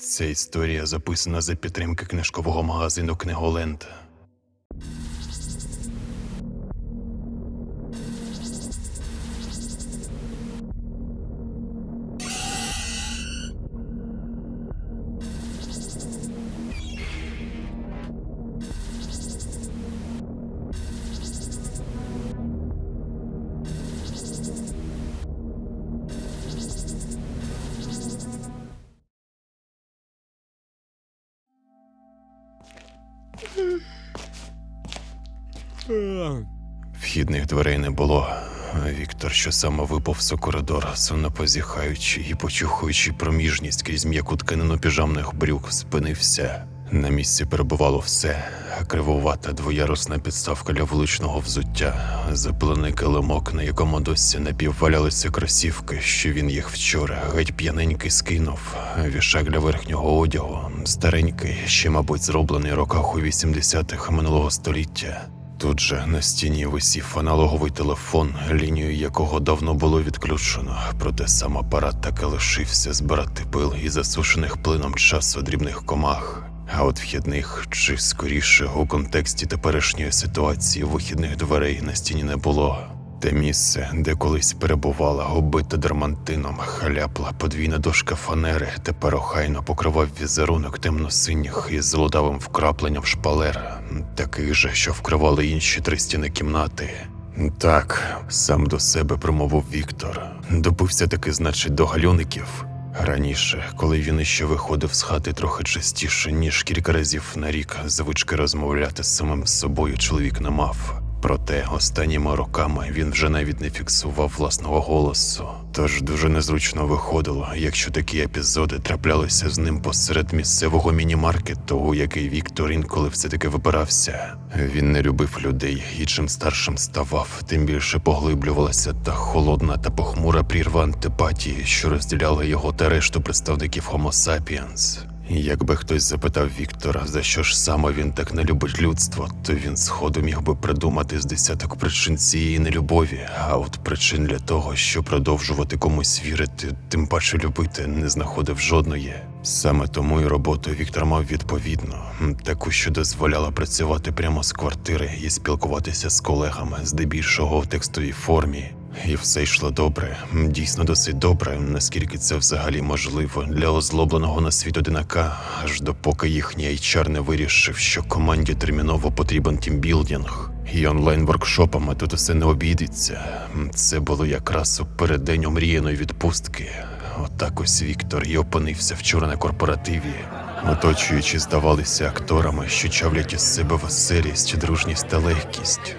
Ця історія записана за підтримки книжкового магазину Книголенд. Вхідних дверей не було. Віктор, що саме виповз у коридор, сумно позіхаючи і почухуючи проміжність крізь м'яку тканину піжамних брюк, спинився. На місці перебувало все: кривувата двоярусна підставка для вуличного взуття, запилений килимок, на якому досі напіввалялися кросівки, що він їх вчора геть п'яненький скинув, вішак для верхнього одягу, старенький, ще, мабуть, зроблений роках у 80-х минулого століття. Тут же на стіні висів аналоговий телефон, лінію якого давно було відключено, проте сам апарат таки лишився збирати пил із засушених плином часу дрібних комах. А от вхідних, чи скоріше у контексті теперішньої ситуації вихідних дверей на стіні не було. Те місце, де колись перебувала убита дермантином, халяпла подвійна дошка фанери, тепер охайно покривав візерунок темно-синіх із золотавим вкрапленням шпалер, таких же, що вкривали інші три стіни кімнати. Так, сам до себе промовив Віктор. Добився таки, значить, до гальоників. Раніше, коли він іще виходив з хати трохи частіше, ніж кілька разів на рік, звички розмовляти з самим собою чоловік не мав. Проте останніми роками він вже навіть не фіксував власного голосу. Тож дуже незручно виходило, якщо такі епізоди траплялися з ним посеред місцевого міні-маркету, у який Віктор інколи все-таки вибирався. Він не любив людей, і чим старшим ставав, тим більше поглиблювалася та холодна та похмура прірва антипатії, що розділяла його та решту представників Homo sapiens. Якби хтось запитав Віктора, за що ж саме він так не любить людство, то він сходу міг би придумати з десяток причин цієї нелюбові, а от причин для того, щоб продовжувати комусь вірити, тим паче любити, не знаходив жодної. Саме тому і роботу Віктор мав відповідну, м, таку, що дозволяла працювати прямо з квартири і спілкуватися з колегами, здебільшого в текстовій формі. І все йшло добре, дійсно досить добре, наскільки це взагалі можливо для озлобленого на світ одинака, аж допоки їхній HR не вирішив, що команді терміново потрібен тімбілдинг. І онлайн-воркшопами тут усе не обійдеться. Це було якраз у переддень омріяної відпустки. Отак ось Віктор і опинився вчора на корпоративі. Оточуючи, здавалися акторами, що чавлять із себе веселість, дружність та легкість.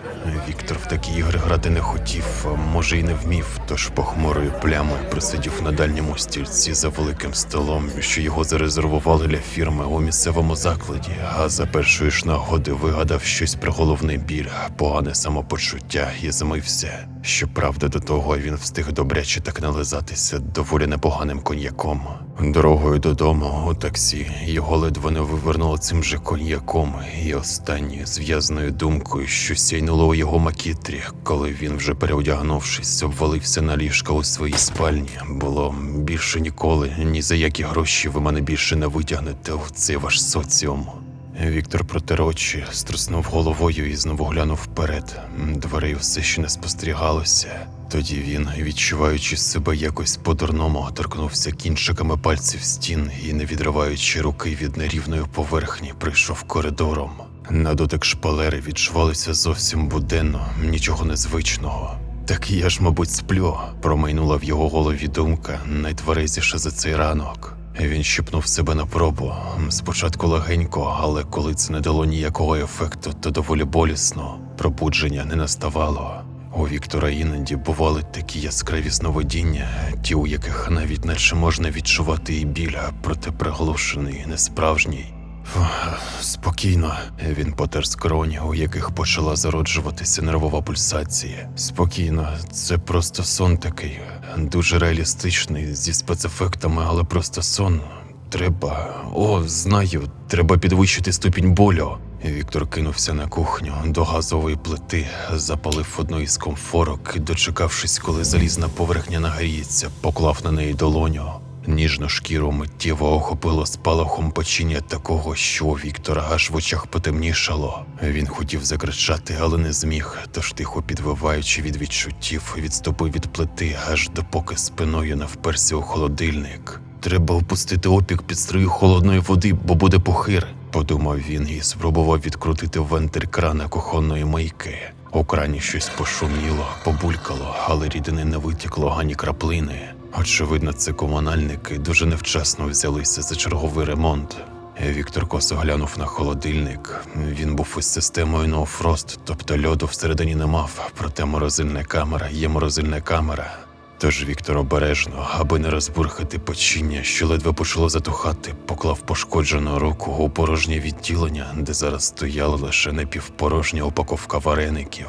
Віктор в такі ігри грати не хотів, а може й не вмів, тож похмурою плямою присидів на дальньому стільці за великим столом, що його зарезервували для фірми у місцевому закладі, а за першої ж нагоди вигадав щось про головний біль, погане самопочуття і змився. Щоправда, до того він встиг добряче так нализатися доволі непоганим коньяком. Дорогою додому у таксі його ледве не вивернуло цим же коньяком, і останньою зв'язною думкою, що сяйнуло у його макітрі, коли він, вже переодягнувшись, обвалився на ліжка у своїй спальні, було більше ніколи, ні за які гроші ви мене більше не витягнете в цей ваш соціум. Віктор протер очі, струснув головою і знову глянув вперед. Дверей все ще не спостерігалося. Тоді він, відчуваючи себе якось по-дурному, торкнувся кінчиками пальців стін і, не відриваючи руки від нерівної поверхні, прийшов коридором. На дотик шпалери відчувалося зовсім буденно, нічого незвичного. Так я ж, мабуть, сплю, промайнула в його голові думка, найтверезіша за цей ранок. Він щипнув себе на пробу. Спочатку легенько, але коли це не дало ніякого ефекту, то доволі болісно. Пробудження не наставало. У Віктора іноді бували такі яскраві сновидіння, ті, у яких навіть наче можна відчувати і біль, а проте приглушений, несправжній. Спокійно, він потер скроні, у яких почала зароджуватися нервова пульсація. Спокійно, це просто сон такий, дуже реалістичний, зі спецефектами, але просто сон. Треба. О, знаю, треба підвищити ступінь болю. Віктор кинувся на кухню до газової плити, запалив одну із комфорок дочекавшись, коли залізна поверхня нагріється, поклав на неї долоню. Ніжну шкіру миттєво охопило спалахом печіння такого, що Віктора аж в очах потемнішало. Він хотів закричати, але не зміг, тож тихо підвиваючи від відчуттів, відступив від плити, аж допоки спиною не вперся у холодильник. Треба опустити опік під струю холодної води, бо буде похир, подумав він і спробував відкрутити вентиль крана кухонної мийки. У крані щось пошуміло, побулькало, але рідини не витекло ані краплини. Очевидно, це комунальники дуже невчасно взялися за черговий ремонт. Віктор косо глянув на холодильник. Він був із системою No тобто льоду всередині не мав, проте морозильна камера є морозильна камера. Тож Віктор обережно, аби не розбурхати печіння, що ледве почало затухати, поклав пошкоджену руку у порожнє відділення, де зараз стояла лише напівпорожня упаковка вареників.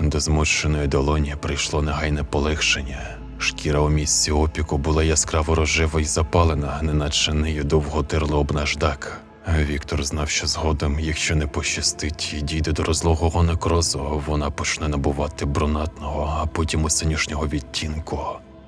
До змученої долоні прийшло негайне полегшення. Шкіра у місці опіку була яскраво рожева і запалена, неначе нею довго терло об наждак. Віктор знав, що згодом, якщо не пощастить і дійде до розлогого некрозу, вона почне набувати брунатного, а потім і синюшнього відтінку.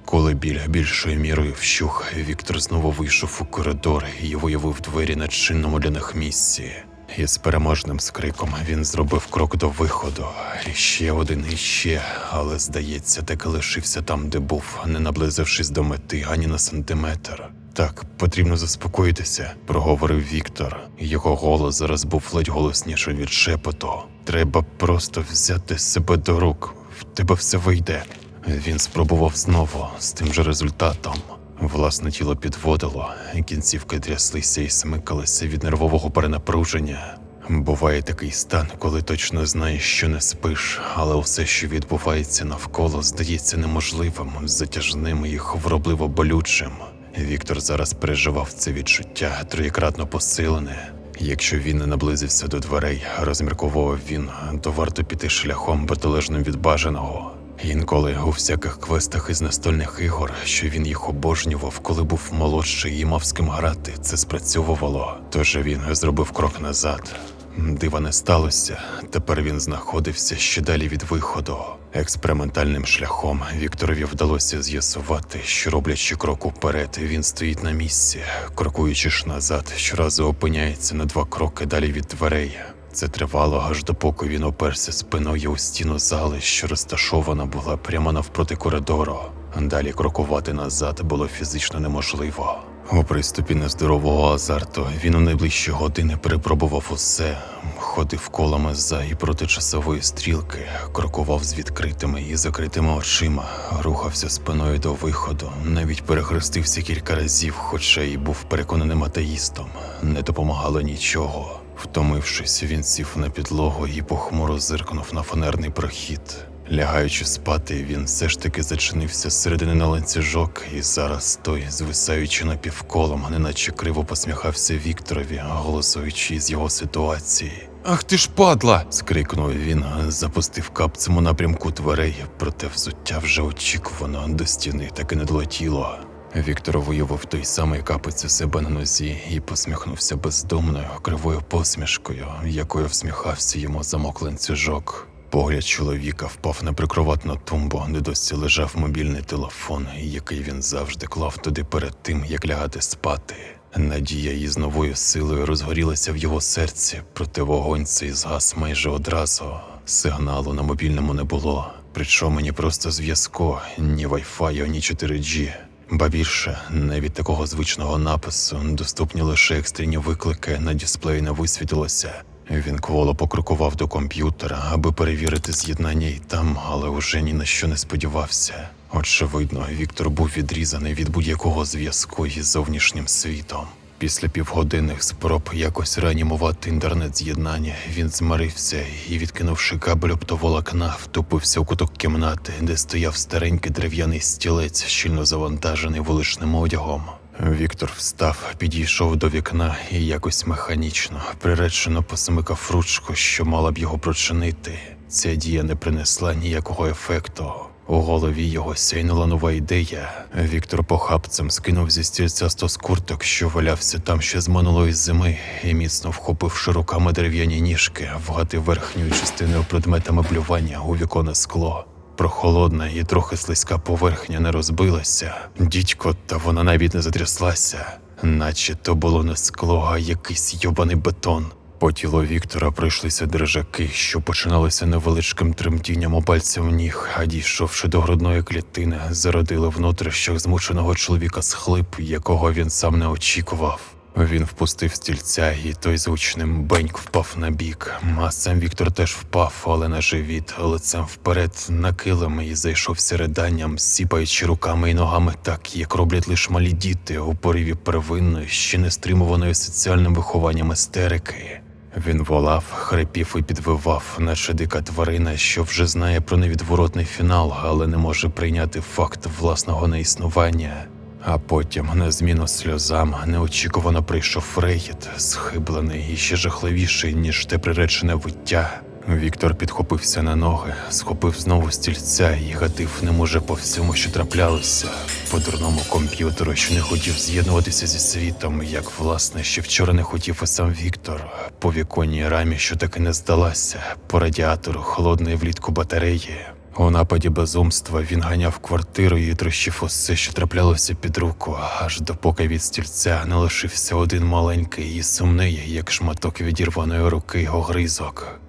Коли біль більшою мірою вщух, Віктор знову вийшов у коридор і виявив двері на чинному для них місці. І з переможним скриком він зробив крок до виходу. Ще один і ще, але, здається, таки лишився там, де був, не наблизившись до мети ані на сантиметр. Так, потрібно заспокоїтися, проговорив Віктор. Його голос зараз був ледь голосніший від шепоту. Треба просто взяти себе до рук. В тебе все вийде. Він спробував знову з тим же результатом. Власне тіло підводило, кінцівки тряслися і смикалися від нервового перенапруження. Буває такий стан, коли точно знаєш, що не спиш, але все, що відбувається навколо, здається неможливим, затяжним і хворобливо болючим. Віктор зараз переживав це відчуття троєкратно посилене. Якщо він не наблизився до дверей, розмірковував він, то варто піти шляхом протилежним від бажаного. Інколи у всяких квестах із настольних ігор, що він їх обожнював, коли був молодший і мав з ким грати, це спрацьовувало. Тож він зробив крок назад. Дива не сталося. Тепер він знаходився ще далі від виходу. Експериментальним шляхом Вікторові вдалося з'ясувати, що роблячи крок уперед, він стоїть на місці, крокуючи ж назад, щоразу опиняється на два кроки далі від дверей. Це тривало аж допоки він оперся спиною у стіну зали, що розташована була прямо навпроти коридору. Далі крокувати назад було фізично неможливо. У приступі нездорового азарту він у найближчі години перепробував усе, ходив колами за і проти часової стрілки, крокував з відкритими і закритими очима, рухався спиною до виходу, навіть перехрестився кілька разів, хоча й був переконаним атеїстом. Не допомагало нічого. Втомившись, він сів на підлогу і похмуро зиркнув на фанерний прохід. Лягаючи спати, він все ж таки зачинився зсередини на ланцюжок, і зараз той, звисаючи напівколом, неначе криво посміхався Вікторові, голосуючи з його ситуації. Ах ти ж падла! скрикнув він, запустив капцем у напрямку дверей, проте взуття вже очікувано до стіни таки не долетіло. Віктор виявив той самий капець у себе на нозі і посміхнувся бездумною, кривою посмішкою, якою всміхався йому замок ланцюжок. Погляд чоловіка впав на прикроватну тумбу, де досі лежав мобільний телефон, який він завжди клав туди перед тим, як лягати спати. Надія із новою силою розгорілася в його серці, проте вогонь цей згас майже одразу. Сигналу на мобільному не було, причому ні просто зв'язку, ні Wi-Fi, ні 4G. Ба більше, навіть такого звичного напису доступні лише екстрені виклики на дисплеї не висвітилося. Він кволо покрокував до комп'ютера, аби перевірити з'єднання і там, але уже ні на що не сподівався. Очевидно, Віктор був відрізаний від будь-якого зв'язку із зовнішнім світом. Після півгодинних спроб якось реанімувати інтернет-з'єднання, він змарився і, відкинувши кабель оптоволокна, втупився у куток кімнати, де стояв старенький дерев'яний стілець, щільно завантажений вуличним одягом. Віктор встав, підійшов до вікна і якось механічно, приречено посмикав ручку, що мала б його прочинити. Ця дія не принесла ніякого ефекту. У голові його сяйнула нова ідея. Віктор похапцем скинув зі стільця сто скурток, що валявся там ще з минулої зими, і міцно вхопивши руками дерев'яні ніжки, вгатив верхньою частиною предмета меблювання у віконне скло. Прохолодна і трохи слизька поверхня не розбилася. Дідько, та вона навіть не затряслася, наче то було не скло, а якийсь йобаний бетон. По тілу Віктора пройшлися дрижаки, що починалися невеличким тремтінням у пальців ніг, а дійшовши до грудної клітини, зародили внутрішніх змученого чоловіка схлип, якого він сам не очікував. Він впустив стільця, і той звучним беньк впав на бік. А сам Віктор теж впав, але на живіт, лицем вперед на килим і зайшовся риданням, сіпаючи руками і ногами так, як роблять лише малі діти у пориві первинної, ще не стримуваної соціальним вихованням істерики. Він волав, хрипів і підвивав, наче дика тварина, що вже знає про невідворотний фінал, але не може прийняти факт власного неіснування. А потім, на зміну сльозам, неочікувано прийшов Фрейд, схиблений і ще жахливіший, ніж те приречене виття. Віктор підхопився на ноги, схопив знову стільця і гатив ним уже по всьому, що траплялося, по дурному комп'ютеру, що не хотів з'єднуватися зі світом, як власне ще вчора не хотів і сам Віктор, по віконній рамі, що таки не здалася, по радіатору холодної влітку батареї. У нападі безумства він ганяв квартиру і трощив усе, що траплялося під руку, аж допоки від стільця не лишився один маленький і сумний, як шматок відірваної руки огризок.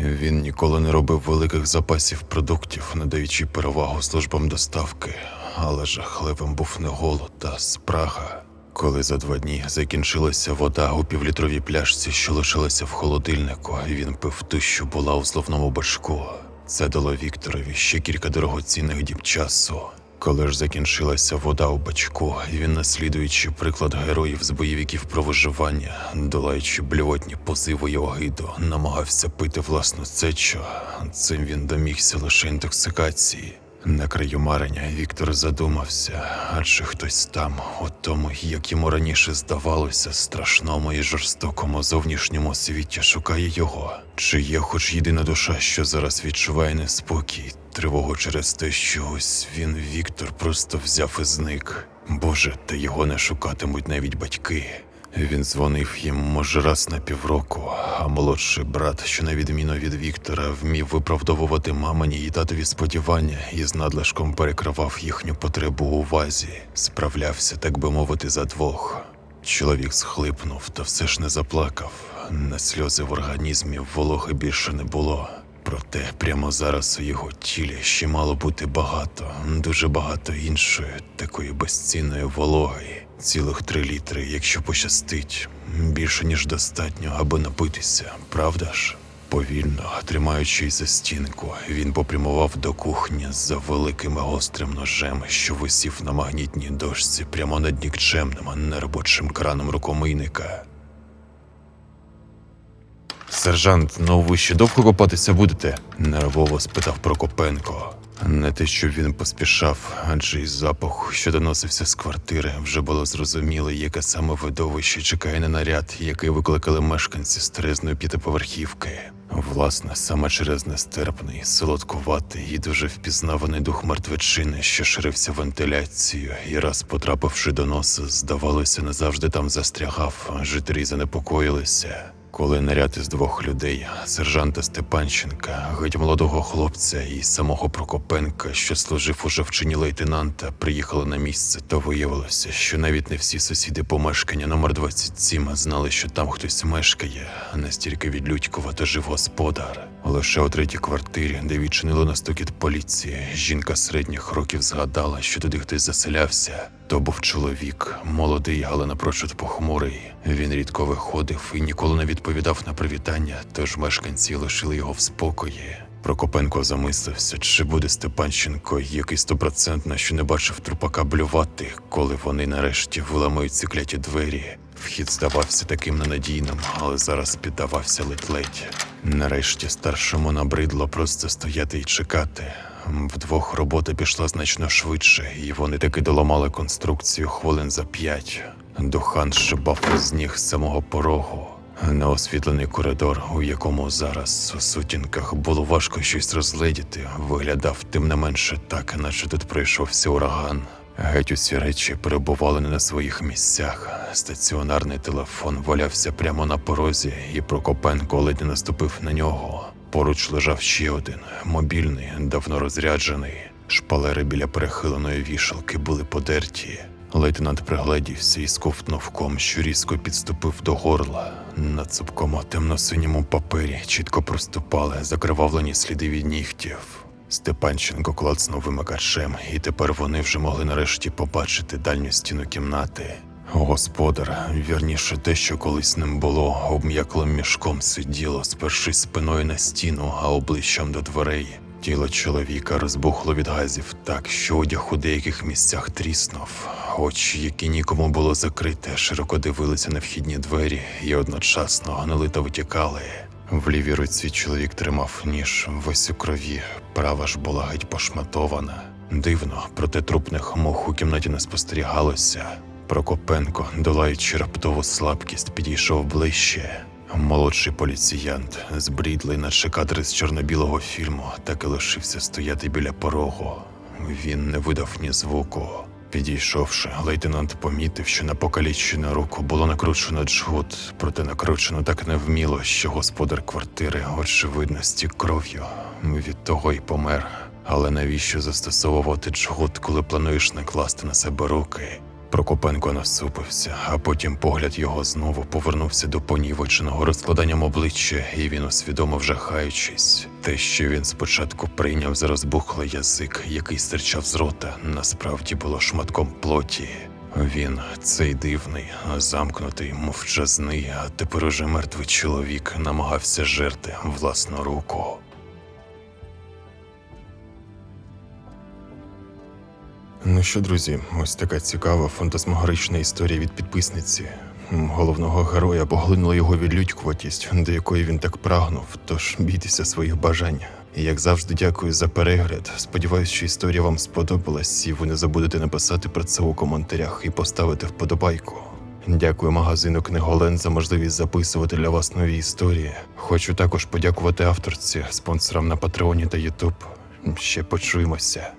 Він ніколи не робив великих запасів продуктів, надаючи перевагу службам доставки, але жахливим був не голод, а спрага. Коли за два дні закінчилася вода у півлітровій пляшці, що лишилася в холодильнику, він пив ту, що була у зловному бачку. Це дало Вікторові ще кілька дорогоцінних діб часу. Коли ж закінчилася вода у бачку, він, наслідуючи приклад героїв з бойовиків про виживання, долаючи блювотні позиву й огиду, намагався пити власну сечу. Цим він домігся лише інтоксикації. На краю марення Віктор задумався, адже хтось там, у тому, як йому раніше здавалося, страшному і жорстокому зовнішньому світі шукає його. Чи є хоч єдина душа, що зараз відчуває неспокій, тривогу через те, що ось він, Віктор, просто взяв і зник. Боже, та його не шукатимуть навіть батьки. Він дзвонив їм, може, раз на півроку, а молодший брат, що на відміну від Віктора, вмів виправдовувати мамині і татові сподівання і з надлишком перекривав їхню потребу у увазі, справлявся, так би мовити, за двох. Чоловік схлипнув, та все ж не заплакав. На сльози в організмі вологи більше не було. Проте прямо зараз у його тілі ще мало бути багато, дуже багато іншої, такої безцінної вологи. Цілих три літри, якщо пощастить, більше ніж достатньо, аби напитися, правда ж? Повільно, тримаючись за стінку, він попрямував до кухні за великим гострим ножем, що висів на магнітній дошці прямо над нікчемним неробочим краном рукомийника. Сержант, ну ви ще довго копатися будете? нервово спитав Прокопенко. Не те, щоб він поспішав, адже із запаху, що доносився з квартири, вже було зрозуміло, яке саме видовище чекає на наряд, який викликали мешканці стрезної п'ятиповерхівки. Власне, саме через нестерпний, солодкуватий і дуже впізнаваний дух мертвечини, що ширився вентиляцією, і раз потрапивши до носа, здавалося, не завжди там застрягав, жителі занепокоїлися. Коли наряд із двох людей, сержанта Степанченка, геть молодого хлопця і самого Прокопенка, що служив у жовчині лейтенанта, приїхали на місце, то виявилося, що навіть не всі сусіди помешкання номер 27 знали, що там хтось мешкає, а настільки відлюдькувато жив господар. Лише у третій квартирі, де відчинили на стукіт поліції, жінка середніх років згадала, що туди хтось заселявся. То був чоловік, молодий, але напрочуд похмурий. Він рідко виходив і ніколи не відповідав на привітання, тож мешканці лишили його в спокої. Прокопенко замислився, чи буде Степанченко, який стопроцентно що не бачив трупака блювати, коли вони нарешті виламають ці кляті двері. Вхід здавався таким ненадійним, але зараз піддавався ледь-ледь. Нарешті старшому набридло просто стояти і чекати. Вдвох робота пішла значно швидше, і вони таки доламали конструкцію хвилин за п'ять. Духан шибав із ніг з самого порогу. Неосвітлений коридор, у якому зараз у сутінках було важко щось розгледіти, виглядав тим не менше так, наче тут пройшовся ураган. Геть усі речі перебували не на своїх місцях. Стаціонарний телефон валявся прямо на порозі, і Прокопенко ледь не наступив на нього. поруч лежав ще один, мобільний, давно розряджений. Шпалери біля перехиленої вішалки були подерті. Лейтенант пригледівся і сковтнув ком, що різко підступив до горла. На цупкому темно-синьому папері чітко проступали закривавлені сліди від нігтів. Степанченко клацнув вимикачем, і тепер вони вже могли нарешті побачити дальню стіну кімнати. Господар, вірніше те, що колись ним було, обм'яклим мішком сиділо, спершись спиною на стіну, а обличчям до дверей. Тіло чоловіка розбухло від газів так, що одяг у деяких місцях тріснув. Очі, які нікому було закрите, широко дивилися на вхідні двері і одночасно гнили та витікали. В лівій руці чоловік тримав ніж весь у крові, права ж була геть пошматована. Дивно, проте трупних мух у кімнаті не спостерігалося. Прокопенко, долаючи раптову слабкість, підійшов ближче. Молодший поліціянт, збрідлий, наче кадри з чорно-білого фільму, так і лишився стояти біля порогу. Він не видав ні звуку. Підійшовши, лейтенант помітив, що на покалічену руку було накручено джгут, проте накручено так невміло, що господар квартири, очевидно, стік кров'ю. Від того й помер. Але навіщо застосовувати джгут, коли плануєш накласти на себе руки? Прокопенко насупився, а потім погляд його знову повернувся до понівеченого розкладанням обличчя, і він усвідомив, жахаючись. Те, що він спочатку прийняв за розбухлий язик, який стирчав з рота, насправді було шматком плоті. Він, цей дивний, замкнутий, мовчазний, а тепер уже мертвий чоловік, намагався жерти власну руку. Ну що, друзі, ось така цікава фантасмагорична історія від підписниці. Головного героя поглинула його відлюдькуватість, до якої він так прагнув, тож бійтеся своїх бажань. І як завжди, дякую за перегляд. Сподіваюсь, що історія вам сподобалась, і ви не забудете написати про це у коментарях і поставити вподобайку. Дякую магазину Книголен за можливість записувати для вас нові історії. Хочу також подякувати авторці, спонсорам на Патреоні та Ютуб. Ще почуємося.